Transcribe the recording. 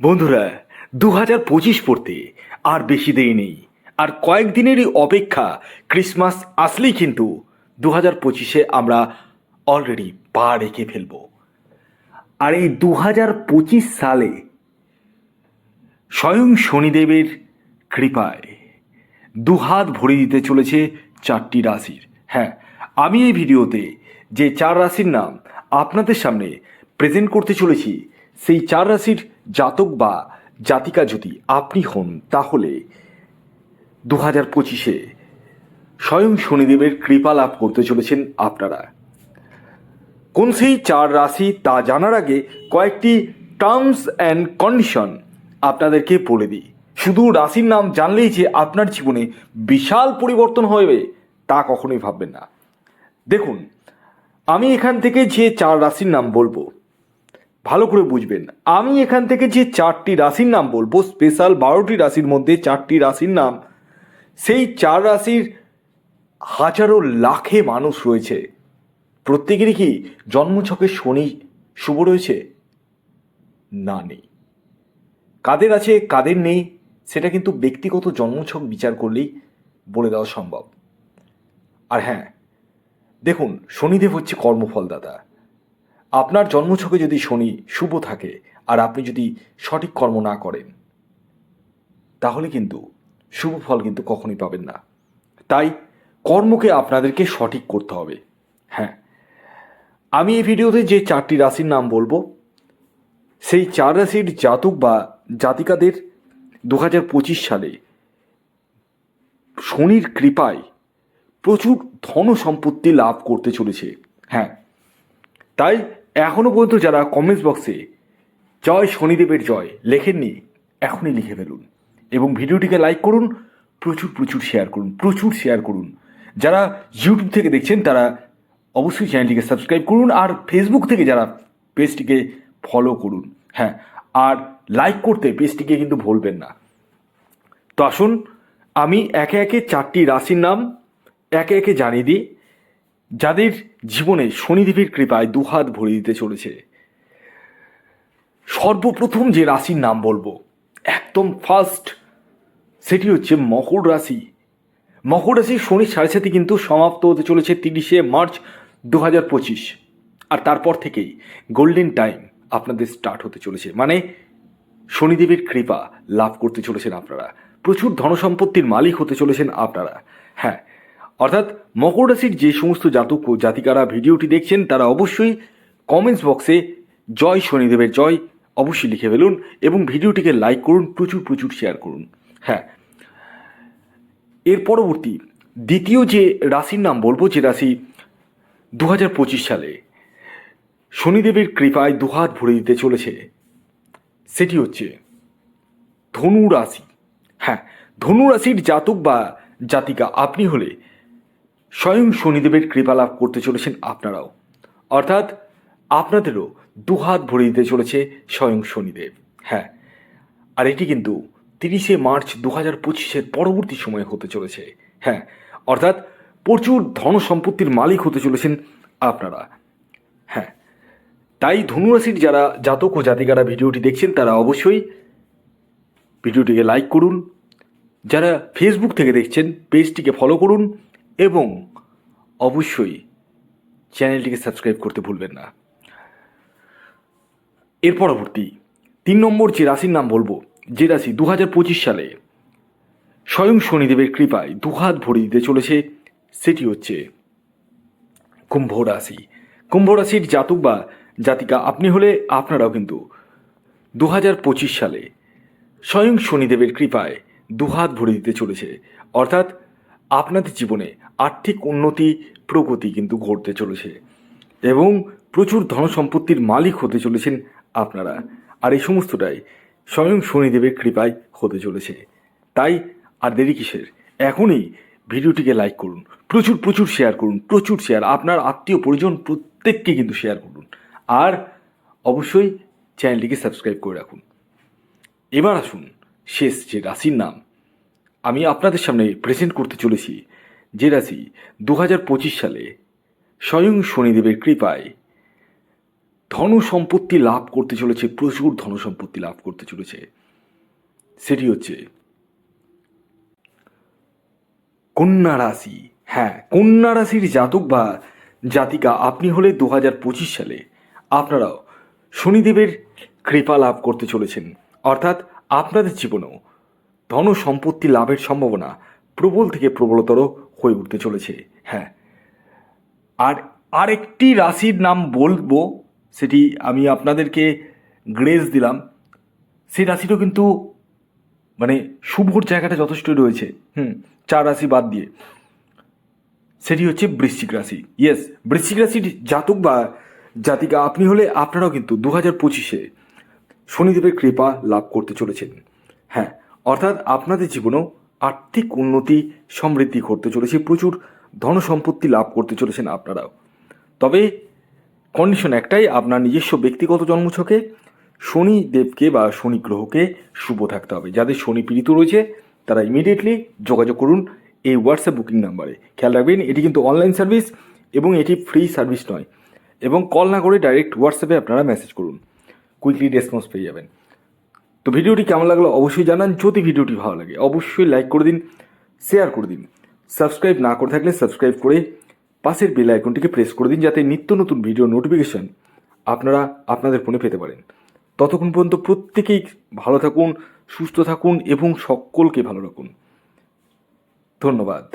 বন্ধুরা দু হাজার পঁচিশ পড়তে আর বেশি দেরি নেই। আর কয়েকদিনেরই অপেক্ষা ক্রিসমাস আসলেই কিন্তু দু হাজার পঁচিশে আমরা অলরেডি পা রেখে ফেলব। আর এই দু হাজার পঁচিশ সালে স্বয়ং শনিদেবের কৃপায় দুহাত ভরে দিতে চলেছে চারটি রাশির। হ্যাঁ আমি এই ভিডিওতে যে চার রাশির নাম আপনাদের সামনে প্রেজেন্ট করতে চলেছি সেই চার রাশির জাতক বা জাতিকা যদি আপনি হন, তাহলে দু হাজার পঁচিশে স্বয়ং শনিদেবের কৃপা লাভ করতে চলেছেন আপনারা। কোন সেই চার রাশি তা জানার আগে কয়েকটি টার্মস অ্যান্ড কন্ডিশন আপনাদেরকে বলে দিই। শুধু রাশির নাম জানলেই যে আপনার জীবনে বিশাল পরিবর্তন হবে, তা কখনোই ভাববেন না। দেখুন, আমি এখান থেকে যে চার রাশির নাম বলব ভালো করে বুঝবেন। আমি এখান থেকে যে চারটি রাশির নাম বলব স্পেশাল বারোটি রাশির মধ্যে চারটি রাশির নাম, সেই চার রাশির হাজারো লাখে মানুষ রয়েছে। প্রত্যেকেরই কি জন্মছকে শনি শুভ রয়েছে? না নেই। কাদের আছে, কাদের নেই, সেটা কিন্তু ব্যক্তিগত জন্মছক বিচার করলেই বলে দেওয়া সম্ভব। আর হ্যাঁ দেখুন, শনিদেব হচ্ছে কর্মফলদাতা আপনার জন্মছকে যদি শনি শুভ থাকে আর আপনি যদি সঠিক কর্ম না করেন, তাহলে কিন্তু শুভ ফল কিন্তু কখনই পাবেন না। তাই কর্মকে আপনাদেরকে সঠিক করতে হবে। হ্যাঁ আমি এই ভিডিওতে যে চারটি রাশির নাম বলব, সেই চার রাশির জাতক বা জাতিকাদের দু হাজার পঁচিশ সালে শনির কৃপায় প্রচুর ধন সম্পত্তি লাভ করতে চলেছে। হ্যাঁ তাই এখনও পর্যন্ত যারা কমেন্টস বক্সে জয় শনিদেবের জয় লেখেননি, এখনই লিখে ফেলুন এবং ভিডিওটিকে লাইক করুন, প্রচুর প্রচুর শেয়ার করুন, প্রচুর শেয়ার করুন। যারা ইউটিউব থেকে দেখছেন, তারা অবশ্যই চ্যানেলটিকে সাবস্ক্রাইব করুন আর ফেসবুক থেকে যারা পেজটিকে ফলো করুন। হ্যাঁ আর লাইক করতে পেজটিকে কিন্তু ভুলবেন না। তো আসুন, আমি একে একে চারটি রাশির নাম একে একে জানিয়ে দিই। যাদের জীবনে শনিদেবের কৃপায় দুহাত ভরে দিতে চলেছে। সর্বপ্রথম যে রাশির নাম বলব, একদম ফার্স্ট সেটি হচ্ছে মকর রাশি। মকর রাশি শনির সাড়ে সাথে কিন্তু সমাপ্ত হতে চলেছে তিরিশে মার্চ দু হাজার পঁচিশ। আর তারপর থেকেই গোল্ডেন টাইম আপনাদের স্টার্ট হতে চলেছে। মানে শনিদেবের কৃপা লাভ করতে চলেছেন আপনারা। প্রচুর ধনসম্পত্তির মালিক হতে চলেছেন আপনারা। হ্যাঁ অর্থাৎ মকর রাশির যে সমস্ত জাতক ও জাতিকারা ভিডিওটি দেখছেন, তারা অবশ্যই কমেন্টস বক্সে জয় শনিদেবের জয় অবশ্যই লিখে ফেলুন এবং ভিডিওটিকে লাইক করুন, প্রচুর প্রচুর শেয়ার করুন। হ্যাঁ। এর পরবর্তী, দ্বিতীয় যে রাশির নাম বলব, যে রাশি দু হাজার পঁচিশ সালে শনিদেবের কৃপায় দুহাত ভরে দিতে চলেছে, সেটি হচ্ছে ধনু রাশি। হ্যাঁ ধনু রাশির জাতক বা জাতিকা আপনি হলে স্বয়ং শনিদেবের কৃপা লাভ করতে চলেছেন আপনারাও। অর্থাৎ আপনাদেরও দুহাত ভরে দিতে চলেছে স্বয়ং শনিদেব। হ্যাঁ আর এটি কিন্তু তিরিশে মার্চ দু হাজার পঁচিশের পরবর্তী সময়ে হতে চলেছে। হ্যাঁ অর্থাৎ প্রচুর ধন সম্পত্তির মালিক হতে চলেছেন আপনারা। হ্যাঁ তাই ধনুরাশির যারা জাতক ও জাতিকারা ভিডিওটি দেখছেন, তারা অবশ্যই ভিডিওটিকে লাইক করুন। যারা ফেসবুক থেকে দেখছেন, পেজটিকে ফলো করুন। এবং অবশ্যই চ্যানেলটিকে সাবস্ক্রাইব করতে ভুলবেন না। এর পরবর্তী তিন নম্বর যে রাশির নাম বলব, যে রাশি দু হাজার পঁচিশ সালে স্বয়ং শনিদেবের কৃপায় দুহাত ভরে দিতে চলেছে, সেটি হচ্ছে কুম্ভ রাশি। কুম্ভ রাশির জাতক বা জাতিকা আপনি হলে আপনারাও কিন্তু দু হাজার পঁচিশ সালে স্বয়ং শনিদেবের কৃপায় দুহাত ভরে দিতে চলেছে। অর্থাৎ আপনাদের জীবনে আর্থিক উন্নতি, প্রগতি কিন্তু ঘটতে চলেছে এবং প্রচুর ধনসম্পত্তির মালিক হতে চলেছেন আপনারা। আর এই সমস্তটাই স্বয়ং শনিদেবের কৃপায় হতে চলেছে। তাই আর দেরি কিসের? এখনই ভিডিওটিকে লাইক করুন, প্রচুর প্রচুর শেয়ার করুন, প্রচুর শেয়ার আপনার আত্মীয় পরিজন প্রত্যেককে কিন্তু শেয়ার করুন। আর অবশ্যই চ্যানেলটিকে সাবস্ক্রাইব করে রাখুন। এবার আসুন শেষ যে রাশির নাম আমি আপনাদের সামনে প্রেজেন্ট করতে চলেছি যে রাশি দু হাজার পঁচিশ সালে স্বয়ং শনিদেবের কৃপায় ধন সম্পত্তি লাভ করতে চলেছে, প্রচুর ধন সম্পত্তি লাভ করতে চলেছে। সেটি হচ্ছে কন্যা রাশি। হ্যাঁ কন্যা রাশির জাতক বা জাতিকা, আপনি হলে দু হাজার পঁচিশ সালে আপনারাও শনিদেবের কৃপা লাভ করতে চলেছেন। অর্থাৎ আপনাদের জীবনেও ধন সম্পত্তি লাভের সম্ভাবনা প্রবল থেকে প্রবলতর হয়ে উঠতে চলেছে। হ্যাঁ। আর আরেকটি রাশির নাম বলব, সেটি আমি আপনাদেরকে গ্রেস দিলাম। সেই রাশিটাও কিন্তু মানে শুভর জায়গাটা যথেষ্টই রয়েছে। হুম, চার রাশি বাদ দিয়ে। সেটি হচ্ছে বৃশ্চিক রাশি। ইয়েস বৃশ্চিক রাশির জাতক বা জাতিকা আপনি হলে আপনারাও কিন্তু দু হাজার পঁচিশে শনিদেবের কৃপা লাভ করতে চলেছেন। হ্যাঁ অর্থাৎ আপনাদের জীবনেও আর্থিক উন্নতি, সমৃদ্ধি করতে চলেছে, প্রচুর ধন সম্পত্তি লাভ করতে চলেছেন আপনারাও। তবে কন্ডিশন একটাই, আপনার নিজস্ব ব্যক্তিগত জন্মছকে শনি দেবকে বা শনি গ্রহকে শুভ থাকতে হবে। যাদের শনি পীড়িত রয়েছে, তারা ইমিডিয়েটলি যোগাযোগ করুন এই হোয়াটসঅ্যাপ বুকিং নাম্বারে খেয়াল রাখবেন, এটি কিন্তু অনলাইন সার্ভিস এবং এটি ফ্রি সার্ভিস নয়। এবং কল না করে ডাইরেক্ট হোয়াটসঅ্যাপে আপনারা মেসেজ করুন। কুইকলি রেসপন্স পেয়ে যাবেন। তো ভিডিওটি কেমন লাগল অবশ্যই জানান। যদি ভিডিওটি ভালো লাগে, অবশ্যই লাইক করে দিন শেয়ার করে দিন। সাবস্ক্রাইব না করে থাকলে সাবস্ক্রাইব করে পাশের বেল আইকনটিকে প্রেস করে দিন যাতে নিত্য নতুন ভিডিও নোটিফিকেশন আপনারা আপনাদের ফোনে পেতে পারেন। ততক্ষণ পর্যন্ত প্রত্যেকেই ভালো থাকুন, সুস্থ থাকুন এবং সকলকে ভালো রাখুন। ধন্যবাদ।